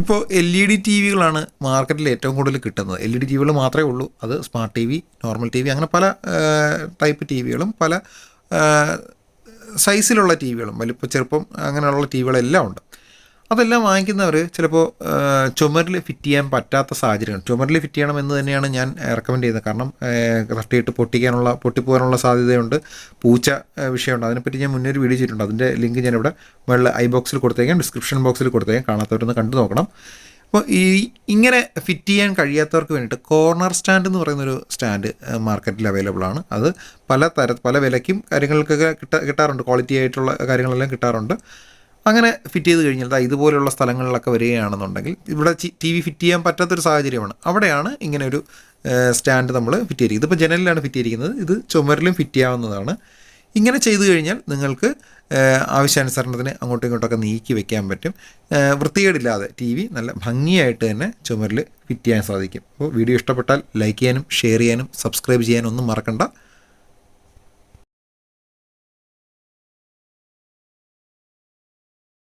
ഇപ്പോൾ L E D T വികളാണ് മാർക്കറ്റിൽ ഏറ്റവും കൂടുതൽ കിട്ടുന്നത്. എൽ ഇ ഡി ടി വികൾ മാത്രമേ ഉള്ളൂ. അത് smart T V normal T V അങ്ങനെ പല ടൈപ്പ് ടി വികളും പല സൈസിലുള്ള ടി വികളും. വലിപ്പം ചെറുപ്പം അങ്ങനെയുള്ള ടി വികളെല്ലാം ഉണ്ട്. അതെല്ലാം വാങ്ങിക്കുന്നവർ ചിലപ്പോൾ ചുമരിൽ ഫിറ്റ് ചെയ്യാൻ പറ്റാത്ത സാഹചര്യമാണ് ചുമരിൽ ഫിറ്റ് ചെയ്യണം എന്ന് തന്നെയാണ് ഞാൻ റെക്കമെൻഡ് ചെയ്യുന്നത്. കാരണം തട്ടിയിട്ട് പൊട്ടിക്കാനുള്ള പൊട്ടിപ്പോകാനുള്ള സാധ്യതയുണ്ട്. പൂച്ച വിഷയമുണ്ട്. അതിനെപ്പറ്റി ഞാൻ മുന്നേ ഒരു വീഡിയോ ചെയ്തിട്ടുണ്ട്. അതിന്റെ ലിങ്ക് ഞാനിവിടെ മുകളിൽ ഐ ബോക്സിൽ കൊടുത്തേക്കാം. ഡിസ്ക്രിപ്ഷൻ ബോക്സിൽ കൊടുത്തേക്കാം. കാണാത്തവരൊന്ന് കണ്ടു നോക്കണം. അപ്പോൾ ഈ ഇങ്ങനെ ഫിറ്റ് ചെയ്യാൻ കഴിയാത്തവർക്ക് വേണ്ടിയിട്ട് കോർണർ സ്റ്റാൻഡ് എന്ന് പറയുന്നൊരു സ്റ്റാൻഡ് മാർക്കറ്റിൽ അവൈലബിൾ ആണ്. അത് പല തര പല വിലയ്ക്കും കാര്യങ്ങൾക്കൊക്കെ കിട്ടാ കിട്ടാറുണ്ട്. ക്വാളിറ്റി ആയിട്ടുള്ള കാര്യങ്ങളെല്ലാം കിട്ടാറുണ്ട്. അങ്ങനെ ഫിറ്റ് ചെയ്ത് കഴിഞ്ഞാൽ ദാ ഇതുപോലുള്ള സ്ഥലങ്ങളിലൊക്കെ വരികയാണെന്നുണ്ടെങ്കിൽ ഇവിടെ ടി വി ഫിറ്റ് ചെയ്യാൻ പറ്റാത്തൊരു സാഹചര്യമാണ്. അവിടെയാണ് ഇങ്ങനെ ഒരു സ്റ്റാൻഡ് നമ്മൾ ഫിറ്റ് ചെയ്തിരിക്കുന്നത്. ഇതിപ്പോൾ ജനലിലാണ് ഫിറ്റ് ചെയ്തിരിക്കുന്നത്. ഇത് ചുമരിലും ഫിറ്റ് ചെയ്യാവുന്നതാണ്. ഇങ്ങനെ ചെയ്തു കഴിഞ്ഞാൽ നിങ്ങൾക്ക് ആവശ്യാനുസരണത്തിന് അങ്ങോട്ടും ഇങ്ങോട്ടൊക്കെ നീക്കി വെക്കാൻ പറ്റും. വൃത്തികേടില്ലാതെ ടി വി നല്ല ഭംഗിയായിട്ട് തന്നെ ചുമരിൽ ഫിറ്റ് ചെയ്യാൻ സാധിക്കും. അപ്പോൾ വീഡിയോ ഇഷ്ടപ്പെട്ടാൽ ലൈക്ക് ചെയ്യാനും ഷെയർ ചെയ്യാനും സബ്സ്ക്രൈബ് ചെയ്യാനും ഒന്നും മറക്കണ്ട.